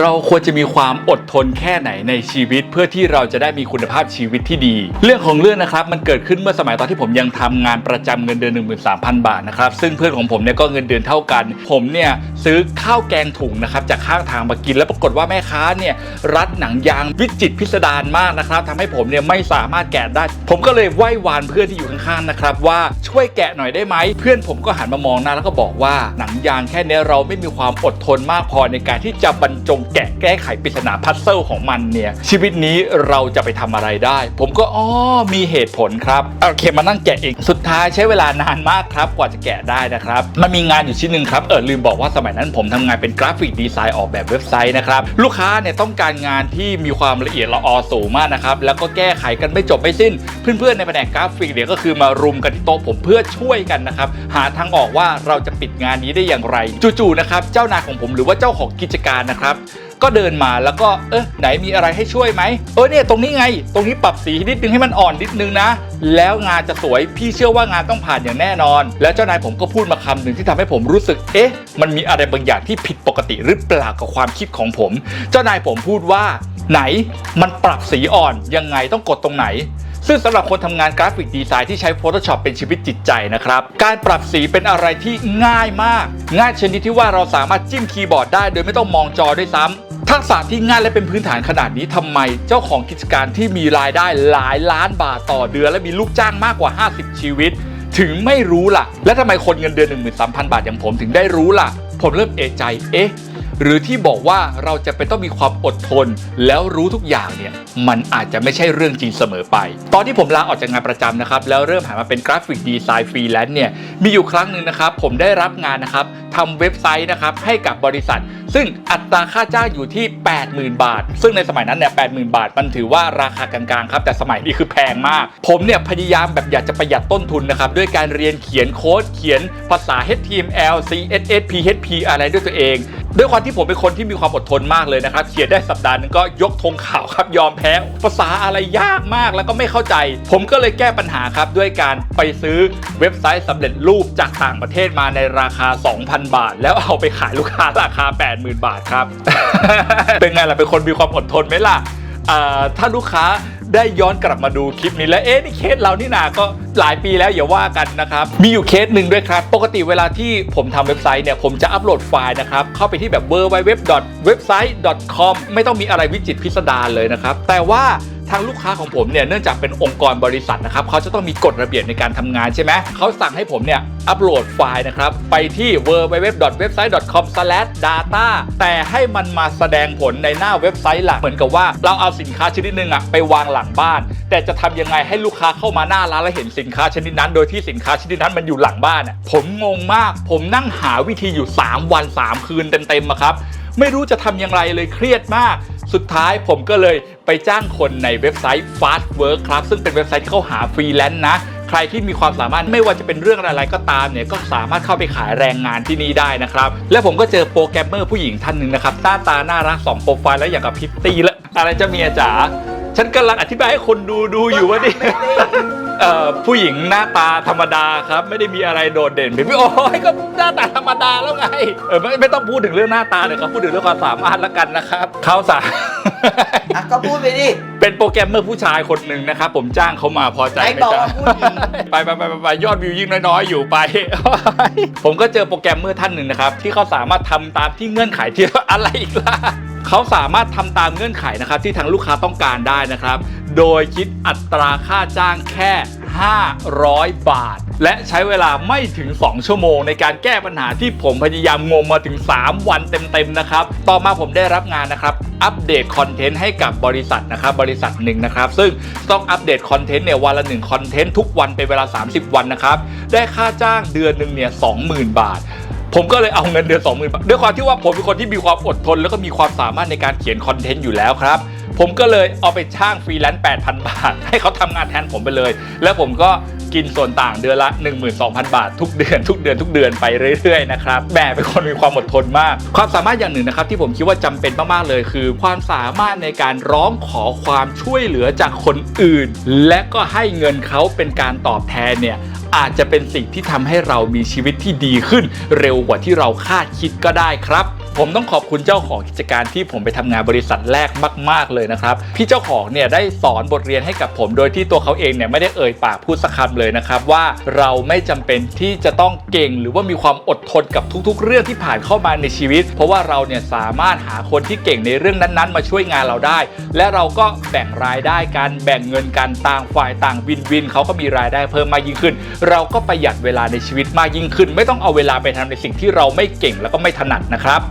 เราควรจะมีความอดทนแค่ไหนในชีวิต เพื่อที่เราจะได้มีคุณภาพชีวิตที่ดี เรื่องของเรื่องนะครับมันเกิดขึ้นเมื่อสมัยตอนที่ผมยังทำงานประจำเงินเดือน 13,000 บาทนะครับซึ่งเพื่อนของผมเนี่ยก็เงินเดือนเท่ากัน ผมเนี่ยซื้อข้าวแกงถุงนะครับจากข้างทางมากิน แล้วปรากฏว่าแม่ค้าเนี่ยรัดหนังยางวิจิตพิสดารมากนะครับทำให้ผมเนี่ยไม่สามารถแกะได้ ผมก็เลยไหว้วานเพื่อนที่อยู่ข้างๆนะครับว่าช่วยแกะหน่อยได้ไหมเพื่อนผมก็หันมามองหน้าแล้วก็บอกว่าหนังยางแค่เนี้ยเราไม่มีความอดทนมากพอในการที่จะบรรจงแกะแก้ไขปริศนาพัซเซิลของมันเนี่ย ชีวิตนี้เราจะไปทำอะไรได้ ผมก็อ๋อมีเหตุผลครับโอเคมานั่งแกะเองสุดท้ายใช้เวลานานมากครับกว่าจะแกะได้นะครับ มันมีงานอยู่ชิ้นหนึ่งครับเออลืมบอกว่าสมัยนั้นผมทำงานเป็นกราฟิกดีไซน์ออกแบบเว็บไซต์นะครับลูกค้าเนี่ยต้องการงานที่มีความละเอียดละออสูงมากนะครับแล้วก็แก้ไขกันไม่จบไม่สิ้น เพื่อนๆในแผนกกราฟิกเนี่ยก็คือมารุมกันที่โต๊ะผมเพื่อช่วยกันนะครับหาทางออกว่าเราจะปิดงานนี้ได้อย่างไร จู่ๆนะครับเจ้านายของผมหรือว่าเจ้าของกิจการนะครับก็เดินมาแล้วก็เออไหนมีอะไรให้ช่วยไหมเออเนี่ยตรงนี้ไง ตรงนี้ปรับสีนิดนึงให้มันอ่อนนิดนึงนะ แล้วงานจะสวยพี่เชื่อว่างานต้องผ่านอย่างแน่นอน แล้วเจ้านายผมก็พูดมาคำหนึ่งที่ทำให้ผมรู้สึกเอ๊ะ มันมีอะไรบางอย่างที่ผิดปกติหรือเปล่ากับความคิดของผม เจ้านายผมพูดว่าไหนมันปรับสีอ่อนยังไงต้องกดตรงไหน ซึ่งสำหรับคนทำงานกราฟิกดีไซน์ที่ใช้ Photoshop เป็นชีวิตจิตใจนะครับ การปรับสีเป็นอะไรที่ง่ายมาก ง่ายชนิดที่ว่าเราสามารถจิ้มคีย์บอร์ดได้ โดยไม่ต้องมองจอด้วยซ้ำทักษะที่ง่ายและเป็นพื้นฐานขนาดนี้ทำไม เจ้าของกิจการที่มีรายได้หลายล้านบาทต่อเดือน และมีลูกจ้างมากกว่า 50 ชีวิต ถึงไม่รู้ล่ะ และทำไมคนเงินเดือน 13,000 บาทอย่างผมถึงได้รู้ล่ะ ผมเริ่มเอะใจ เอ๊ะ หรือที่บอกว่าเราจะเป็นต้องมีความอดทน แล้วรู้ทุกอย่างเนี่ยมันอาจจะไม่ใช่เรื่องจริงเสมอไป ตอนที่ผมลาออกจากงานประจำนะครับแล้วเริ่มหันมาเป็นกราฟิกดีไซน์ฟรีแลนซ์เนี่ยมีอยู่ครั้งหนึ่งนะครับผมได้รับงานนะครับทำเว็บไซต์นะครับให้กับบริษัท ซึ่งอัตราค่าจ้างอยู่ที่ 80,000 บาท ซึ่งในสมัยนั้นเนี่ย80,000 บาท มันถือว่าราคากลางๆครับแต่สมัยนี้คือแพงมาก ผมเนี่ยพยายามแบบอยากจะประหยัดต้นทุนนะครับด้วยการเรียนเขียนโค้ดเขียนภาษา HTML CSS PHP อะไรด้วยตัวเอง ด้วยความที่ผมเป็นคนที่มีความอดทนมากเลยนะครับเขียนได้สัปดาห์หนึงก็ยกธงขาวครับยอมแพ้ภาษาอะไรยากมากแล้วก็ไม่เข้าใจ ผมก็เลยแก้ปัญหาครับด้วยการไปซื้อเว็บไซต์สำเร็จรูปจากต่างประเทศมาในราคา 2,000 บาท แล้วเอาไปขายลูกค้าราคา 80,000 บาทครับ เป็นไงล่ะเป็นคนมีความอดทนไหมล่ะถ้าลูกค้า ได้ย้อนกลับมาดูคลิปนี้แล้วเอ๊ะนี่เคสเรานี่นาก็หลายปีแล้วอย่าว่ากันนะครับมีอยู่เคสหนึ่งด้วยครับ ปกติเวลาที่ผมทำเว็บไซต์เนี่ยผมจะอัปโหลดไฟล์นะครับเข้าไปที่แบบ w w w w e b s i t e com ไม่ต้องมีอะไรวิจิตพิสดารเลยนะครับแต่ว่า ทางลูกค้าของผมเนี่ยเนื่องจากเป็นองค์กรบริษัทนะครับเขาจะต้องมีกฎระเบียบในการทำงานใช่ไหมเขาสั่งให้ผมเนี่ยอัปโหลดไฟล์นะครับไปที่ www.website.com/data แต่ให้มันมาแสดงผลในหน้าเว็บไซต์หลักเหมือนกับว่าเราเอาสินค้าชนิดหนึงอะไปวางหลังบ้าน แต่จะทำยังไงให้ลูกค้าเข้ามาหน้าร้านแล้วเห็นสินค้าชนิดนั้น โดยที่สินค้าชนิดนั้นมันอยู่หลังบ้านอะผมงงมาก ผมนั่งหาวิธีอยู่ 3 วัน 3 คืนเต็มๆครับ ไม่รู้จะทำอย่างไรเลยเครียดมาก สุดท้ายผมก็เลยไปจ้างคนในเว็บไซต์ Fast Work ครับ ซึ่งเป็นเว็บไซต์ที่เขาหาฟรีแลนซ์นะใครที่มีความสามารถไม่ว่าจะเป็นเรื่องอะไรก็ตามเนี่ยก็สามารถเข้าไปขายแรงงานที่นี่ได้นะครับ และผมก็เจอโปรแกรมเมอร์ผู้หญิงท่านหนึ่งนะครับหน้าตาน่ารักสองโปรไฟล์แล้วอย่างกับพิตตี้และอะไรจะเมียจ๋า ฉันกำลังอธิบายให้คนดูดูอยู่ว่าดิเอ่อผู้หญิงหน้าตาธรรมดาครับ ไม่ได้มีอะไรโดดเด่นเป็นพี่โอ้ยก็หน้าตาธรรมดาแล้วไงเออไม่ไม่ต้องพูดถึงเรื่องหน้าตาเลยครับพูดถึงเรื่องความสามารถแล้วกันนะครับเขาสา อะก็พูดไปดิ เป็นโปรแกรมเมอร์ผู้ชายคนหนึ่งนะครับ ผมจ้างเขามาพอใจไหนไม่บอกจ้าว่าผู้หญิงไปไปไปไปไปยอดวิวยิ่งน้อยๆอยู่ไป ผมก็เจอโปรแกรมเมอร์ท่านหนึ่งนะครับ ที่เขาสามารถทำตามที่เงื่อนไขที่ อะไรอีกล่ะเขาสามารถทำตามเงื่อนไขนะครับ ที่ทางลูกค้าต้องการได้นะครับ โดยคิดอัตราค่าจ้างแค่ 500 บาท และใช้เวลาไม่ถึง 2 ชั่วโมง ในการแก้ปัญหาที่ผมพยายามงมมาถึง 3 วันเต็มๆนะครับ ต่อมาผมได้รับงานนะครับ อัปเดตคอนเทนต์ให้กับบริษัทนะครับ บริษัทหนึ่งนะครับ ซึ่งต้องอัปเดตคอนเทนต์เนี่ยวันละหนึ่งคอนเทนต์ทุกวันเป็นเวลา 30 วันนะครับ ได้ค่าจ้างเดือนหนึ่งเนี่ย20,000 บาทผมก็เลยเอาเงินเดือน20,000บาทด้วยความที่ว่าผมเป็นคนที่มีความอดทน แล้วก็มีความสามารถในการเขียนคอนเทนต์อยู่แล้วครับ ผมก็เลยเอาไปช่างฟรีแลนซ์8,000 บาท ให้เขาทำงานแทนผมไปเลย แล้วผมก็กินส่วนต่างเดือนละ 12,000 บาท ทุกเดือนทุกเดือนทุกเดือนไปเรื่อยๆนะครับแหมเป็นคนมีความอดทนมาก ความสามารถอย่างหนึ่งนะครับที่ผมคิดว่าจำเป็นมากๆเลย คือความสามารถในการร้องขอความช่วยเหลือจากคนอื่น และก็ให้เงินเขาเป็นการตอบแทนเนี่ยอาจจะเป็นสิ่งที่ทำให้เรามีชีวิตที่ดีขึ้น เร็วกว่าที่เราคาดคิดก็ได้ครับ ผมต้องขอบคุณเจ้าของกิจการที่ผมไปทำงานบริษัทแรกมาก ๆเลยนะครับพี่เจ้าของเนี่ยได้สอนบทเรียนให้กับผม โดยที่ตัวเขาเองเนี่ยไม่ได้เอ่ยปากพูดสักคำเลยนะครับว่าเราไม่จำเป็นที่จะต้องเก่ง หรือว่ามีความอดทนกับทุก ๆ เรื่องที่ผ่านเข้ามาในชีวิต เพราะว่าเราเนี่ยสามารถหาคนที่เก่งในเรื่องนั้นๆ มาช่วยงานเราได้ และเราก็แบ่งรายได้กันแบ่งเงินกันต่างฝ่ายต่างวินวินเขาก็มีรายได้เพิ่มมากยิ่งขึ้น เราก็ประหยัดเวลาในชีวิตมากยิ่งขึ้น ไม่ต้องเอาเวลาไปทำในสิ่งที่เราไม่เก่งแล้วก็ไม่ถนัดนะครับ